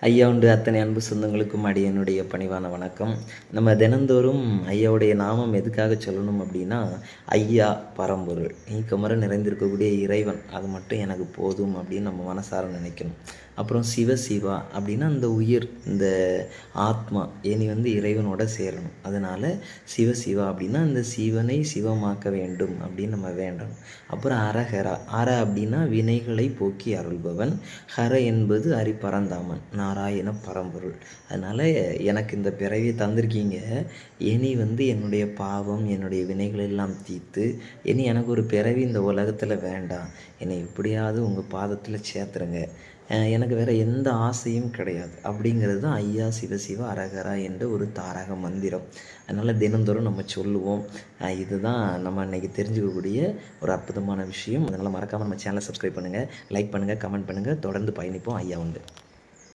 ஐயா உண்டு அத்தனை அன்பு சொந்தங்களுக்கும் அடியனுடைய பணிவான வணக்கம். நம்ம தினந்தோறும் ஐயாவுடைய நாமம் எதுக்காக சொல்லணும் அப்படின்னா ஐயா பரம்பொருள். நீக்கமர நிறைந்திருக்கக்கூடிய இறைவன். அது மட்டும் எனக்கு போதும் அப்படின்னு நம்ம மனசார நினைக்கணும். அப்புறம் சிவ சிவா அப்படின்னா அந்த உயிர் இந்த ஆத்மா இனி வந்து இறைவனோட சேரணும். அதனால் சிவ சிவா அப்படின்னா அந்த சிவனை சிவமாக்க வேண்டும் அப்படின்னு நம்ம வேண்டணும். அப்புறம் அரஹரா. அற அப்படின்னா வினைகளை போக்கி அருள்பவன். ஹர என்பது அரிபரந்தாமன் நாராயண பரம்பொருள். அதனால் எனக்கு இந்த பிறவியை தந்திருக்கீங்க. இனி வந்து என்னுடைய பாவம் என்னுடைய வினைகள் எல்லாம் தீர்த்து இனி எனக்கு ஒரு பிறவி இந்த உலகத்தில் வேண்டாம். என்னை எப்படியாவது உங்கள் பாதத்தில் சேர்த்துருங்க. எனக்கு வேறு எந்த ஆசையும் கிடையாது. அப்படிங்கிறது தான் ஐயா சிவசிவ அரகரா என்ற ஒரு தாரக மந்திரம். அதனால் தினந்தோறும் நம்ம சொல்லுவோம். இதுதான் நம்ம இன்னைக்கு தெரிஞ்சுக்கக்கூடிய ஒரு அற்புதமான விஷயம். அதனால் மறக்காமல் நம்ம சேனலை சப்ஸ்கிரைப் பண்ணுங்கள் லைக் பண்ணுங்கள் கமெண்ட் பண்ணுங்கள் தொடர்ந்து பயணிப்போம். ஐயா உண்டு.